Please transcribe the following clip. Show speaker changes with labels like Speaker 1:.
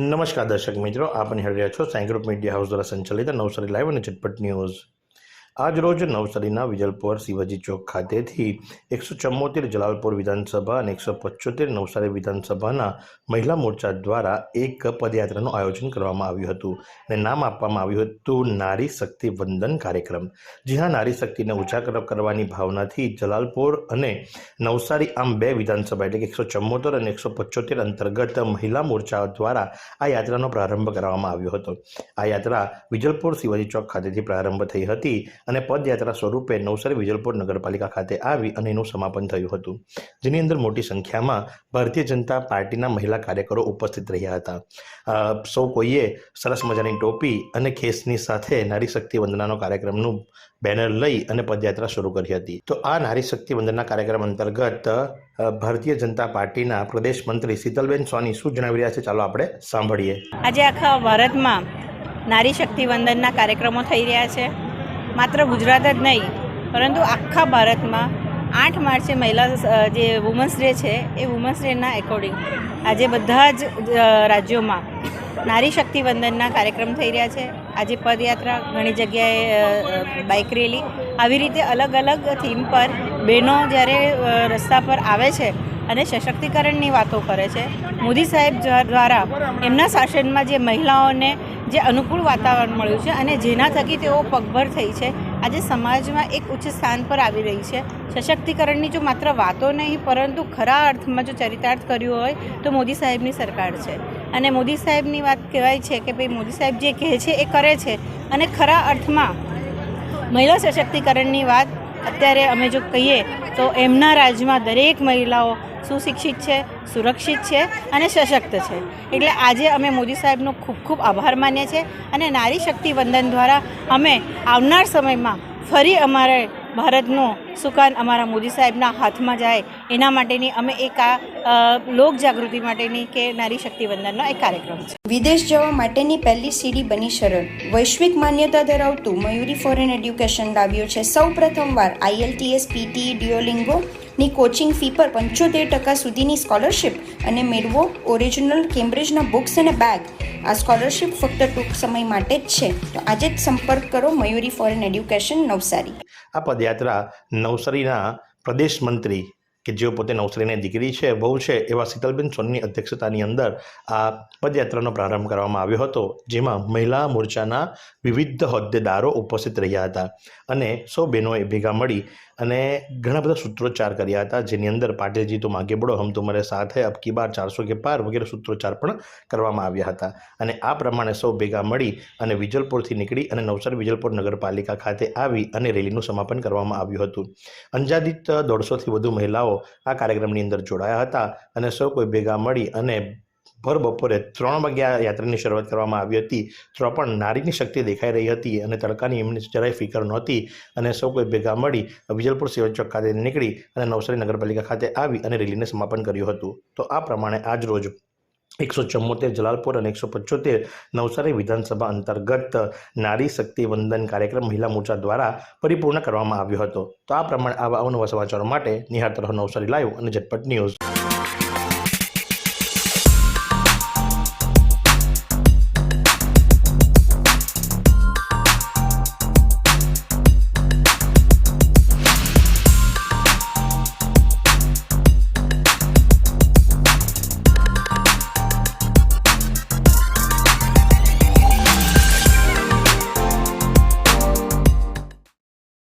Speaker 1: નમસ્કાર દર્શક મિત્રો આપણે રહ્યા છો સાઈ મીડિયા હાઉસ દ્વારા સંચાલિત નવસારી લાઈવ અને ચટપટ ન્યૂઝ. આજ રોજ નવસારીના વિજલપુર શિવાજી ચોક ખાતેથી એકસો ચુમ્મોતેર જલાલપુર વિધાનસભા અને એકસો પચોતેર નવસારી વિધાનસભાના મહિલા મોરચા દ્વારા એક પદયાત્રાનું આયોજન કરવામાં આવ્યું હતું અને નામ આપવામાં આવ્યું હતું નારી શક્તિ વંદન કાર્યક્રમ. જી હા, નારી શક્તિને ઉજાગર કરવાની ભાવનાથી જલાલપુર અને નવસારી આમ બે વિધાનસભા એટલે કે એકસો ચુમ્મોતેર અને એકસો પંચોતેર અંતર્ગત મહિલા મોરચા દ્વારા આ યાત્રાનો પ્રારંભ કરવામાં આવ્યો હતો. આ યાત્રા વિજલપુર શિવાજી ચોક ખાતેથી પ્રારંભ થઈ હતી. અને પદયાત્રા સ્વરૂપે નવસારી વિજલપુર નગરપાલિકા ખાતે આવી અને એનું સમાપન થયું હતું. જેની અંદર મોટી સંખ્યામાં ભારતીય જનતા પાર્ટીના મહિલા કાર્યકરો ઉપસ્થિત રહ્યા હતા. સૌ કોઈએ સરસ મજાની ટોપી અને ખેસની સાથે નારી શક્તિ વંદનાનો કાર્યક્રમનું બેનર લઈ અને પદયાત્રા શરૂ કરી હતી. તો આ નારી શક્તિ વંદનના કાર્યક્રમ અંતર્ગત ભારતીય જનતા પાર્ટીના પ્રદેશ મંત્રી શીતલબેન સોની શું જણાવી રહ્યા છે? ચાલો આપણે સાંભળીએ.
Speaker 2: આજે આખા ભારતમાં નારી શક્તિ વંદનના કાર્યક્રમો થઈ રહ્યા છે. માત્ર ગુજરાત જ નહીં, પરંતુ આખા ભારતમાં આઠ માર્ચે મહિલા જે વુમન્સ ડે છે, એ વુમન્સ ડેના એકોર્ડિંગ આજે બધા જ રાજ્યોમાં નારી શક્તિ વંદનના કાર્યક્રમ થઈ રહ્યા છે. આજે પદયાત્રા, ઘણી જગ્યાએ બાઇક રેલી આવી રીતે અલગ અલગ થીમ પર બહેનો જ્યારે રસ્તા પર આવે છે અને સશક્તિકરણની વાતો કરે છે, મોદી સાહેબ દ્વારા એમના શાસનમાં જે મહિલાઓને જે અનુકૂળ વાતાવરણ મળ્યું છે અને જેના થકી તેઓ પગભર થઈ છે. આજે સમાજમાં એક ઉચ્ચ સ્થાન પર આવી રહી છે. સશક્તિકરણની જો માત્ર વાતો નહીં, પરંતુ ખરા અર્થમાં જો ચરિતાર્થ કર્યું હોય, તો મોદી સાહેબની સરકાર છે. અને મોદી સાહેબની વાત કહેવાય છે કે ભાઈ, મોદી સાહેબ જે કહે છે એ કરે છે. અને ખરા અર્થમાં મહિલા સશક્તિકરણની વાત અત્યારે અમે જો કહીએ, તો એમના રાજ્યમાં દરેક મહિલાઓ સુશિક્ષિત છે. સુરક્ષિત છે અને સશક્ત છે. એટલે આજે અમે મોદી સાહેબનો ખૂબ ખૂબ આભાર માનીએ છીએ અને નારી શક્તિ વંદન દ્વારા અમે આવનાર સમયમાં ફરી અમારે ભારતનું સુકાન અમારા મોદી સાહેબના હાથમાં જાય, એના માટેની અમે એક આ લોક જાગૃતિ માટેની કે નારી શક્તિ વંદનનો એક કાર્યક્રમ છે.
Speaker 3: વિદેશ જવા માટેની પહેલી સીડી બની સરળ. વૈશ્વિક માન્યતા ધરાવતું મયુરી ફોરેન એડ્યુકેશન લાવ્યું છે. સૌ પ્રથમવાર આઈએલટીએસ, પીટી, ડિયોલિંગો ની કોચિંગ ફી પર પંચોતેર ટકા સુધીની સ્કોલરશિપ અને મેળવો ઓરિજિનલ કેમ્બ્રિજના બુક્સ અને બેગ. આ સ્કોલરશિપ ફક્ત ટૂંક સમય માટે જ છે. તો આજે જ સંપર્ક કરો મયુરી ફોરેન એડ્યુકેશન નવસારી.
Speaker 1: આ પદયાત્રા નવસારીના પ્રદેશ મંત્રી કે જેઓ પોતે નવસારીની દીકરી છે બહુ છે, એવા શીતલબેન સોનીની અધ્યક્ષતાની અંદર આ પદયાત્રાનો પ્રારંભ કરવામાં આવ્યો હતો, જેમાં મહિલા મોરચાના વિવિધ હોદ્દેદારો ઉપસ્થિત રહ્યા હતા અને સૌ બહેનોએ ભેગા મળી અને ઘણા બધા સૂત્રોચ્ચાર કર્યા હતા, જેની અંદર પાટીલજી તો માગે બળો હમ તુમારે સાથ હે, અબ બાર, ચારસો કે પાર વગેરે સૂત્રોચ્ચાર પણ કરવામાં આવ્યા હતા. અને આ પ્રમાણે સૌ ભેગા મળી અને વિજલપુરથી નીકળી અને નવસારી વિજલપુર નગરપાલિકા ખાતે આવી અને રેલીનું સમાપન કરવામાં આવ્યું હતું. અંજાદિત દોઢસોથી વધુ મહિલાઓ આ કાર્યક્રમની અંદર જોડાયા હતા અને સૌ કોઈ ભેગા મળી અને ભર બપોરે ત્રણ વાગ્યા યાત્રાની શરૂઆત કરવામાં આવી હતી. તો પણ નારીની શક્તિ દેખાઈ રહી હતી અને તડકાની એમની જરાય ફિકર નહોતી અને સૌ કોઈ ભેગા મળી વિજલપુર સેવા ચોક ખાતે નીકળી અને નવસારી નગરપાલિકા ખાતે આવી અને રેલીને સમાપન કર્યું હતું. તો આ પ્રમાણે આજ રોજ એકસો ચુમ્મોતેર જલાલપુર અને એકસો પંચોતેર નવસારી વિધાનસભા અંતર્ગત નારી શક્તિ વંદન કાર્યક્રમ મહિલા મોરચા દ્વારા પરિપૂર્ણ કરવામાં આવ્યો હતો. તો આ પ્રમાણે આવા અવનવા સમાચારો માટે નિહાળતા રહો નવસારી લાઈવ અને ઝટપટ ન્યૂઝ.